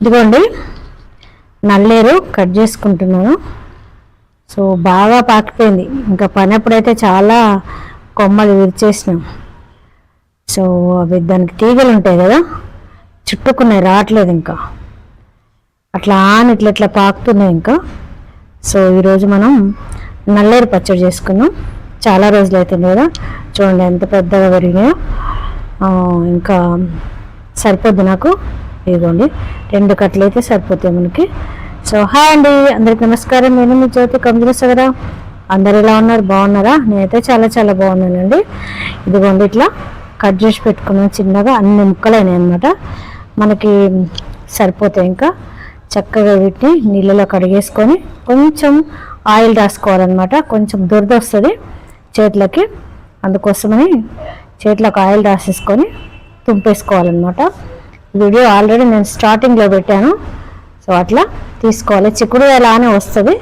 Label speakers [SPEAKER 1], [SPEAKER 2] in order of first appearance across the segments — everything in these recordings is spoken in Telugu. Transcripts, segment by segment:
[SPEAKER 1] ఇదిగోండి నల్లేరు కట్ చేసుకుంటున్నాను. సో బాగా పాకిపోయింది. ఇంకా పని అప్పుడైతే చాలా కొమ్మలు విరిచేసినాం. సో అవి దానికి తీగలు ఉంటాయి కదా చుట్టుకున్నాయి రావట్లేదు ఇంకా. అట్లా ఆని ఇట్లా ఇట్లా పాకుతున్నాయి ఇంకా. సో ఈరోజు మనం నల్లేరు పచ్చడి చేసుకున్నాం. చాలా రోజులు అవుతుంది కదా చూడండి ఎంత పెద్దగా పెరిగినాయో. ఇంకా సరిపోద్ది నాకు. ఇదిగోండి రెండు కట్టలు అయితే సరిపోతాయి మనకి. సో హాయ్ అండి అందరికి నమస్కారం. నేను మీ జ్యోతి కంజులేసగరా అందరు ఎలా ఉన్నారు? బాగున్నారా? నేనైతే చాలా చాలా బాగున్నానండి. ఇదిగోండి ఇట్లా కట్ చేసి పెట్టుకున్నాను చిన్నగా అన్ని ముక్కలైనాయి అనమాట మనకి సరిపోతాయి ఇంకా. చక్కగా వీటిని నీళ్ళలో కడిగేసుకొని కొంచెం ఆయిల్ రాసుకోవాలన్నమాట. కొంచెం దురద వస్తుంది చేతులకి. అందుకోసమని చేతులకు ఆయిల్ రాసేసుకొని తుంపేసుకోవాలన్నమాట. వీడియో ఆల్రెడీ నేను స్టార్టింగ్లో పెట్టాను. సో అట్లా తీసుకోవాలి. చిక్కుడు ఎలానే వస్తుంది.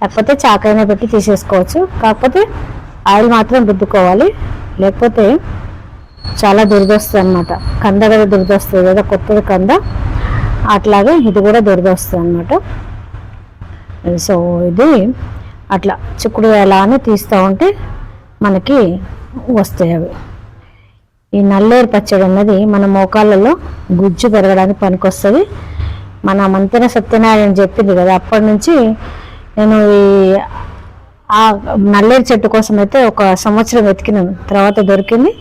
[SPEAKER 1] లేకపోతే చాకైనా పెట్టి తీసేసుకోవచ్చు. కాకపోతే ఆయిల్ మాత్రం రుద్దుకోవాలి. లేకపోతే చాలా దురదొస్తుంది అనమాట కంద కదా దురదొస్తుంది కదా కొత్తది కంద. అట్లాగే ఇది కూడా దురదొస్తుంది అనమాట సో ఇది అట్లా చిక్కుడు ఎలా అని తీస్తూ ఉంటే మనకి వస్తాయి అవి. ఈ నల్లేరు పచ్చడి అన్నది మన మోకాళ్ళలో గుజ్జు పెరగడానికి పనికొస్తుంది. మన మంతెన సత్యనారాయణ చెప్పింది కదా అప్పటి నుంచి నేను ఈ ఆ నల్లేరు చెట్టు కోసం అయితే ఒక సంవత్సరం వెతికినాను. తర్వాత దొరికింది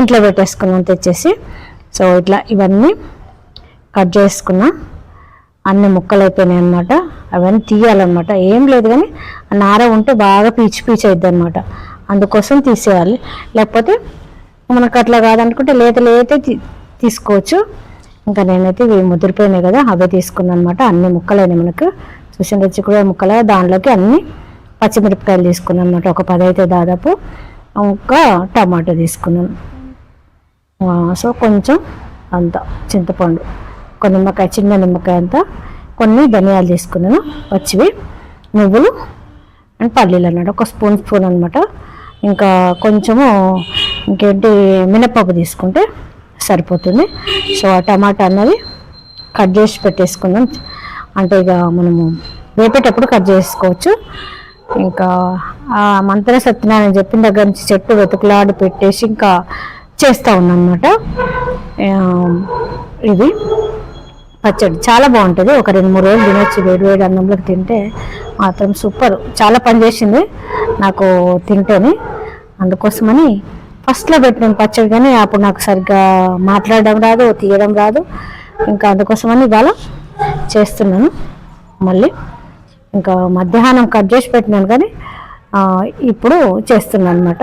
[SPEAKER 1] ఇంట్లో పెట్టేసుకున్నాను తెచ్చేసి. సో ఇట్లా ఇవన్నీ కట్ చేసుకున్నా. అన్ని ముక్కలు అయిపోయినాయి అనమాట అవన్నీ తీయాలన్నమాట. ఏం లేదు కానీ ఆ నార ఉంటే బాగా పీచు పీచు అవుతుంది అనమాట అందుకోసం తీసేయాలి. లేకపోతే మనకు అట్లా కాదనుకుంటే లేత లేతే తీసుకోవచ్చు. ఇంకా నేనైతే ఇవి ముదిరిపోయినాయి కదా అవే తీసుకున్నాను అనమాట అన్ని ముక్కలైనాయి మనకు. చూసిన చిక్కుడు ముక్కలు. దానిలోకి అన్ని పచ్చిమిరపకాయలు తీసుకున్నాను అనమాట ఒక పది అయితే దాదాపు. ఇంకా టమాటో తీసుకున్నాను. సో కొంచెం అంత చింతపండు. ఒక నిమ్మకాయ చిన్న నిమ్మకాయ అంతా. కొన్ని ధనియాలు తీసుకున్నాను. వచ్చివి నువ్వులు అండ్ పల్లీలు అన్నమాట. ఒక స్పూన్ స్పూన్ అనమాట ఇంకా కొంచెము ఇంకేంటి మినపప్పు తీసుకుంటే సరిపోతుంది. సో ఆ టమాటా అన్నది కట్ చేసి పెట్టేసుకుందాం. అంటే ఇక మనము వేపేటప్పుడు కట్ చేసుకోవచ్చు. ఇంకా మంత్ర సత్యనారాయణ చెప్పిన దగ్గర నుంచి చెట్టు వెతుకులాడి పెట్టేసి ఇంకా చేస్తూ ఉన్నమాట ఇది పచ్చడి. చాలా బాగుంటుంది. ఒక రెండు మూడు రోజులు తినొచ్చు. వేడి వేడి అన్నంలోకి తింటే మాత్రం సూపర్. చాలా పని చేసింది నాకు తింటేనే. అందుకోసమని ఫస్ట్లో పెట్టినాం పచ్చడి కానీ అప్పుడు నాకు సరిగ్గా మాట్లాడడం రాదు తీయడం రాదు. ఇంకా అందుకోసమని ఇవాళ చేస్తున్నాను. మళ్ళీ ఇంకా మధ్యాహ్నం కట్ చేసి పెట్టినాను కానీ ఇప్పుడు చేస్తున్నాను అనమాట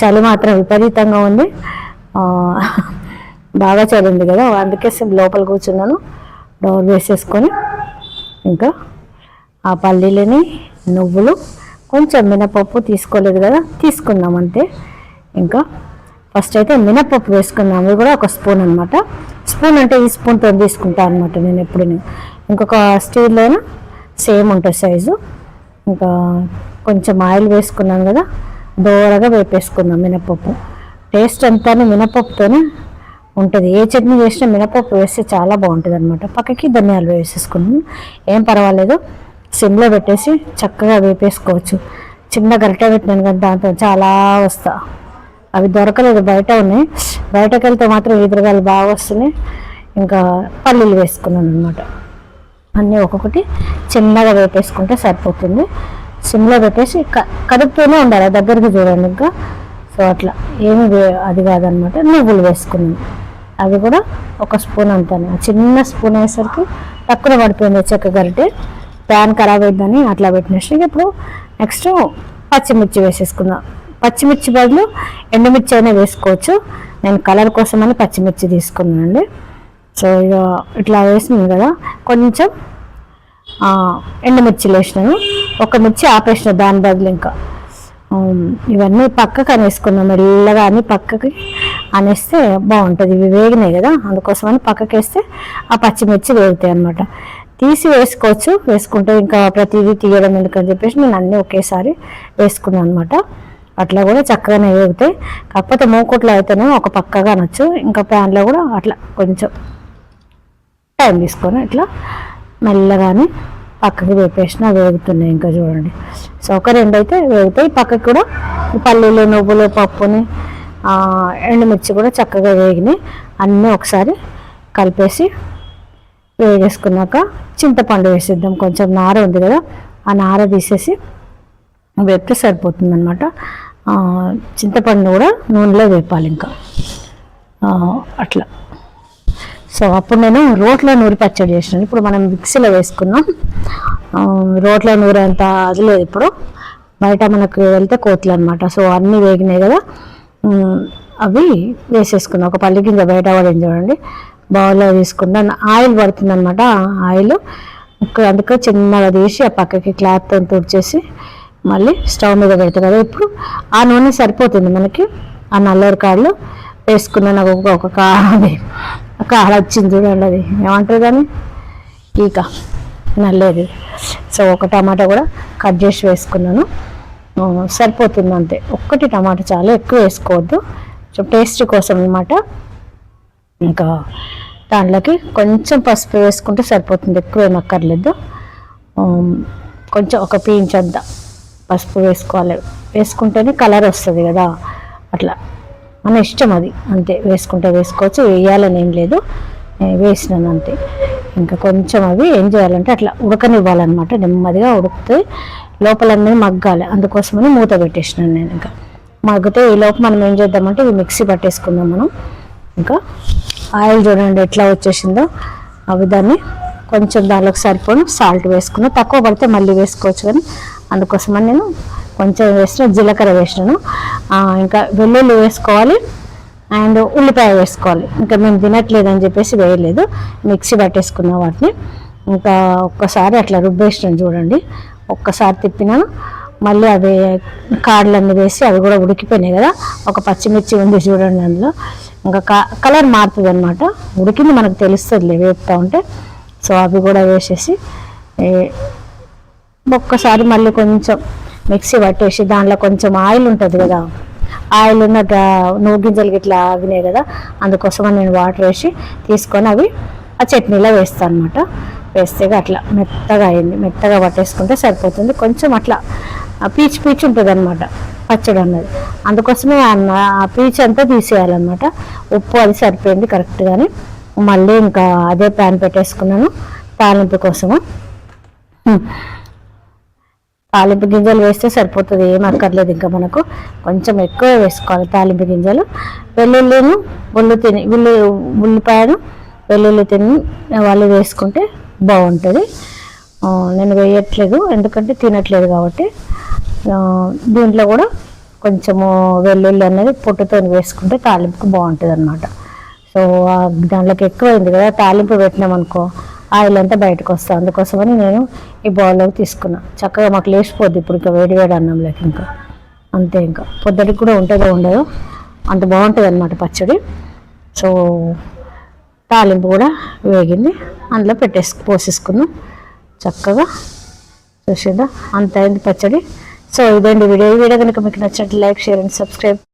[SPEAKER 1] చలి మాత్రం విపరీతంగా ఉంది. బాగా చలి ఉంది కదా అందుకే లోపల కూర్చున్నాను. డోర్ వేసేసుకొని ఇంకా ఆ పల్లీలని నువ్వులు కొంచెం మినపప్పు తీసుకోలేదు కదా తీసుకుందాం అంతే. ఇంకా ఫస్ట్ అయితే మినపప్పు వేసుకున్నాం అవి కూడా ఒక స్పూన్ అనమాట స్పూన్ అంటే ఈ స్పూన్తో తీసుకుంటాను అనమాట నేను ఎప్పుడు ఇంకొక స్టీల్లోన? సేమ్ ఉంటుంది సైజు. ఇంకా కొంచెం ఆయిల్ వేసుకున్నాను కదా దోరగా వేపేసుకుందాం మినపప్పు. టేస్ట్ అంతా మినపప్పుతోనే ఉంటుంది. ఏ చట్నీ చేసినా మినపప్పు వేస్తే చాలా బాగుంటుంది అనమాట పక్కకి ధనియాలు వేసేసుకున్నాను ఏం పర్వాలేదు. సిమ్లో పెట్టేసి చక్కగా వేపేసుకోవచ్చు. చిన్న గరిటె పెట్టినాను కదా దాంతో చాలా వస్తా. అవి దొరకలేదు బయట ఉన్నాయి. బయటకు వెళ్తే మాత్రం ఎదురుగాలు బాగా వస్తున్నాయి. ఇంకా పల్లీలు వేసుకున్నాను అనమాట అన్నీ ఒక్కొక్కటి చిన్నగా వేపేసుకుంటే సరిపోతుంది. సిమ్లో పెట్టేసి క కదుపుతూనే ఉండాలి. దగ్గరికి చూడండి ఇంకా. సో అట్లా. ఏమి అది కాదనమాట నువ్వులు వేసుకున్నాను. అవి కూడా ఒక స్పూన్ అంతానే. చిన్న స్పూన్ అయ్యేసరికి తక్కువ పడిపోయింది చెక్క గరిటె. ప్యాన్ ఖరాబ్ అయిందని అట్లా పెట్టిన. ఇప్పుడు నెక్స్ట్ పచ్చిమిర్చి వేసేసుకుందాం పచ్చిమిర్చి బదులు ఎండుమిర్చి అయినా వేసుకోవచ్చు. నేను కలర్ కోసమని పచ్చిమిర్చి తీసుకున్నానండి. సో ఇక ఇట్లా వేసినాను కదా కొంచెం ఎండుమిర్చిలు వేసినాను. ఒక మిర్చి ఆపేసిన దాని బదులు ఇంకా. ఇవన్నీ పక్కకు అనేసుకున్నాం. మెల్లగా అని పక్కకి అనేస్తే బాగుంటుంది. ఇవి వేగినాయి కదా అందుకోసమని పక్కకి వేస్తే ఆ పచ్చిమిర్చి వేగుతాయి అనమాట తీసి వేసుకోవచ్చు. వేసుకుంటే ఇంకా ప్రతిదీ తీయడం ఎందుకని చెప్పేసి నేను అన్నీ ఒకేసారి వేసుకున్నాను అనమాట అట్లా కూడా చక్కగానే వేగుతాయి కాకపోతే మూకుట్లో అయితేనే ఒక పక్కగా అనొచ్చు. ఇంకా ప్యాన్లో కూడా అట్లా కొంచెం టైం తీసుకొని ఇట్లా మెల్లగానే పక్కకి వేపేసిన వేగుతున్నాయి ఇంకా చూడండి. సో ఒక రెండు అయితే వేగుతాయి. పక్కకి కూడా పల్లీలు నువ్వులు పప్పుని ఎండుమిర్చి కూడా చక్కగా వేగినాయి. అన్నీ ఒకసారి కలిపేసి వేగేసుకున్నాక చింతపండు వేసేద్దాం. కొంచెం నార ఉంది కదా ఆ నార తీసేసి వేపితే సరిపోతుంది అనమాట చింతపండు కూడా నూనెలో వేపాలి ఇంకా. అట్లా. సో అప్పుడు నేను రోట్లో నూరి పచ్చడి చేసినాను. ఇప్పుడు మనం మిక్సీలో వేసుకున్నాం. రోట్లో నూరి అంత అది లేదు ఇప్పుడు. బయట మనకు వెళ్తే కోతులు అనమాట సో అన్నీ వేగినాయి కదా. అవి వేసేసుకున్నాం. ఒక పల్లి గింజ బయట పడింది చూడండి. బౌల్లో తీసుకున్నా ఆయిల్ పడుతుంది అనమాట ఆయిల్ అందుకే చిన్నగా తీసి ఆ పక్కకి క్లాత్తో తుడిచేసి మళ్ళీ స్టవ్ మీద పెడతాం కదా. ఇప్పుడు ఆ నూనె సరిపోతుంది మనకి. ఆ నల్లరి కాళ్ళు నాకు ఒక ఒక కాడి కాడ వచ్చింది చూడండి అది. ఏమంటారు కానీ ఈక. నల్లేది సో ఒక టమాటా కూడా కట్ చేసి వేసుకున్నాను. సరిపోతుంది అంతే. ఒక్కటి టమాటా చాలా. ఎక్కువ వేసుకోవద్దు. సో టేస్ట్ కోసం అనమాట ఇంకా దాంట్లోకి కొంచెం పసుపు వేసుకుంటే సరిపోతుంది. ఎక్కువ ఏమక్కర్లేదు అక్కర్లేదు కొంచెం ఒక పీంచ్ అంత పసుపు వేసుకోవాలి. వేసుకుంటేనే కలర్ వస్తుంది కదా. అట్లా. మన ఇష్టం అది. అంతే. వేసుకుంటే వేసుకోవచ్చు. వేయాలని ఏం లేదు. నేను వేసినాను అంతే. ఇంకా కొంచెం అవి ఏం చేయాలంటే అట్లా ఉడకనివ్వాలన్నమాట. నెమ్మదిగా ఉడికితే లోపలన్నీ మగ్గాలి. అందుకోసమని మూత పెట్టేసినాను నేను ఇంకా. మగ్గితే ఈ లోపల మనం ఏం చేద్దామంటే ఇది మిక్సీ పట్టేసుకుందాం మనం. ఇంకా ఆయిల్ చూడండి ఎట్లా వచ్చేసిందో. అవి దాన్ని కొంచెం దానిలోకి సరిపోను. సాల్ట్ వేసుకున్నాం. తక్కువ పడితే మళ్ళీ వేసుకోవచ్చు కానీ అందుకోసమని నేను కొంచెం వేసిన జీలకర్ర వేసినాను. ఇంకా వెల్లుల్లి వేసుకోవాలి. అండ్ ఉల్లిపాయ వేసుకోవాలి. ఇంకా మేము తినట్లేదని చెప్పేసి వేయలేదు. మిక్సీ పట్టేసుకున్నాం వాటిని. ఇంకా ఒక్కసారి అట్లా రుబ్బేసినాను చూడండి. ఒక్కసారి తిప్పినాను. మళ్ళీ అవి కాడలన్నీ వేసి అవి కూడా ఉడికిపోయినాయి కదా. ఒక పచ్చిమిర్చి ఉంది చూడండి అందులో. ఇంకా క కలర్ మారుతుంది అనమాట ఉడికింది మనకు తెలుస్తుంది వేపుతూ ఉంటే. సో అవి కూడా వేసేసి ఒక్కసారి మళ్ళీ కొంచెం మిక్సీ పట్టేసి దాంట్లో కొంచెం ఆయిల్ ఉంటుంది కదా ఆయిల్ ఉన్న నువ్వు గింజలు గిట్లా ఆగినాయి కదా అందుకోసం నేను వాటర్ వేసి తీసుకొని అవి ఆ చట్నీలో వేస్తాను అనమాట వేస్తే అట్లా మెత్తగా అయింది. మెత్తగా పట్టేసుకుంటే సరిపోతుంది. కొంచెం అట్లా ఆ పీచు పీచు ఉంటుంది అనమాట పచ్చడి అన్నది. అందుకోసమే అన్న ఆ పీచు అంతా తీసేయాలన్నమాట. ఉప్పు అది సరిపోయింది కరెక్ట్గానే మళ్ళీ ఇంకా అదే ప్యాన్ పెట్టేసుకున్నాను. తాలింపు కోసము. తాలింపు గింజలు వేస్తే సరిపోతుంది ఏం అక్కర్లేదు ఇంకా మనకు. కొంచెం ఎక్కువ వేసుకోవాలి తాలింపు గింజలు. వెల్లుల్లిను ఉల్లి తిని ఉల్లి ఉల్లిపాయను వెల్లుల్లి తిని వాళ్ళు వేసుకుంటే బాగుంటుంది. నేను వేయట్లేదు ఎందుకంటే తినట్లేదు కాబట్టి. దీంట్లో కూడా కొంచెము వెల్లుల్లి అనేది పొట్టుతో వేసుకుంటే తాలింపు బాగుంటుంది అనమాట సో దాంట్లోకి ఎక్కువైంది కదా తాలింపు పెట్టినాం అనుకో ఆయిల్ అంతా బయటకు వస్తుంది. అందుకోసమని నేను ఈ బౌల్లోకి తీసుకున్నా. చక్కగా మాకు లేచిపోద్ది ఇప్పుడు ఇంకా వేడి వేడి అన్నంలోకి ఇంకా. అంతే ఇంకా. పొద్దుటికి కూడా ఉంటుందో ఉండదు అంత బాగుంటుంది అనమాట పచ్చడి. సో తాలింపు కూడా వేగింది. అందులో పెట్టేసి పోసేసుకున్నాం. చక్కగా చూసిందా అంత అయింది పచ్చడి. సో ఇదండి వీడియో? ఈ వీడియో కనుక మీకు నచ్చినట్టు లైక్ షేర్ అండ్ సబ్స్క్రైబ్.